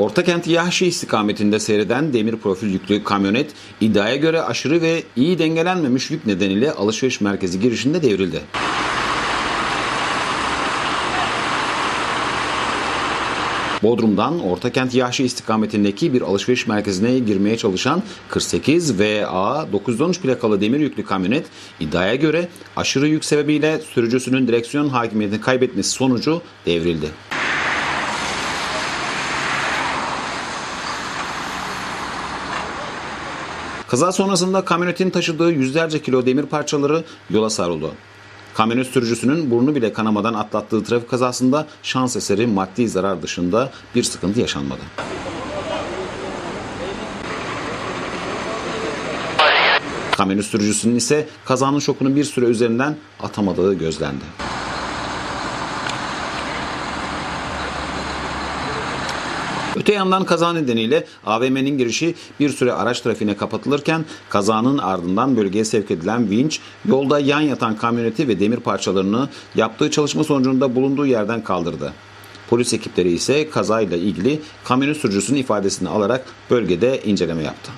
Ortakent Yahşi istikametinde seyreden demir profil yüklü kamyonet iddiaya göre aşırı ve iyi dengelenmemiş yük nedeniyle alışveriş merkezi girişinde devrildi. Bodrum'dan Ortakent Yahşi istikametindeki bir alışveriş merkezine girmeye çalışan 48 VA 913 plakalı demir yüklü kamyonet iddiaya göre aşırı yük sebebiyle sürücüsünün direksiyon hakimiyetini kaybetmesi sonucu devrildi. Kaza sonrasında kamyonetin taşıdığı yüzlerce kilo demir parçaları yola sarıldı. Kamyonet sürücüsünün burnu bile kanamadan atlattığı trafik kazasında şans eseri maddi zarar dışında bir sıkıntı yaşanmadı. Kamyonet sürücüsünün ise kazanın şokunu bir süre üzerinden atamadığı gözlendi. Öte yandan kaza nedeniyle AVM'nin girişi bir süre araç trafiğine kapatılırken kazanın ardından bölgeye sevk edilen vinç yolda yan yatan kamyoneti ve demir parçalarını yaptığı çalışma sonucunda bulunduğu yerden kaldırdı. Polis ekipleri ise kazayla ilgili kamyonet sürücüsünün ifadesini alarak bölgede inceleme yaptı.